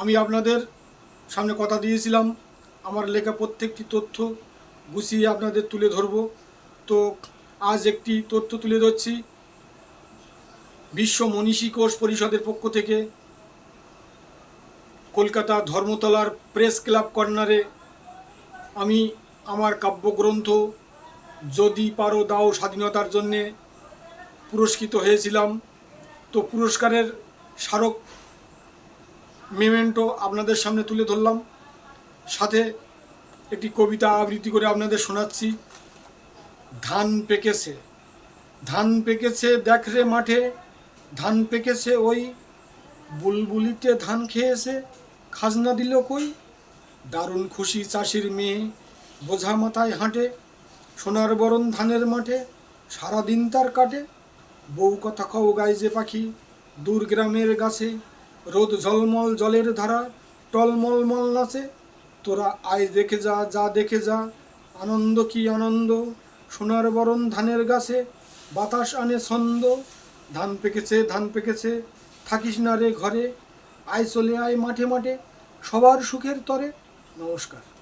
আমি আপনাদের সামনে কথা দিয়েছিলাম। আমার লেখা প্রত্যেকটি তথ্য গুছিয়ে আপনাদের তুলে ধরব। তো আজ একটি তথ্য তুলে ধরছি। বিশ্ব মনীষী কোষ পরিষদের পক্ষ থেকে কলকাতা ধর্মতলার প্রেস ক্লাব কর্নারে আমি আমার কাব্যগ্রন্থ যদি পারো দাও স্বাধীনতার জন্যে পুরস্কৃত হয়েছিলাম। তো পুরস্কারের স্মারক মেমেন্টো আপনাদের সামনে তুলে ধরলাম। সাথে একটি কবিতা আবৃত্তি করে আপনাদের শোনাচ্ছি। ধান পেকেছে। ধান পেকেছে দেখ রে মাঠে। ধান পেকেছে ওই। বুলবুলিতে ধান খেয়েছে। খাজনা দিল কই? দারুণ খুশি চাষির মেয়ে বোঝা মাথায় হাঁটে। সোনার বরণ ধানের মাঠে। সারাদিন তার কাটে। বউ কথা গায়ে যে পাখি। দূর গ্রামের গাছে। রোদ ঝলমল জলের ধারা, টলমল মল নাচে। তোরা আয় দেখে যা যা দেখে যা, আনন্দ কি আনন্দ? সোনার বরণ ধানের গাছে, বাতাস আনে ছন্দ। ধান পেকেছে ধান পেকেছে, থাকিস না রে ঘরে। আয় চলে আয় মাঠে মাঠে, সবার সুখের তরে। নমস্কার।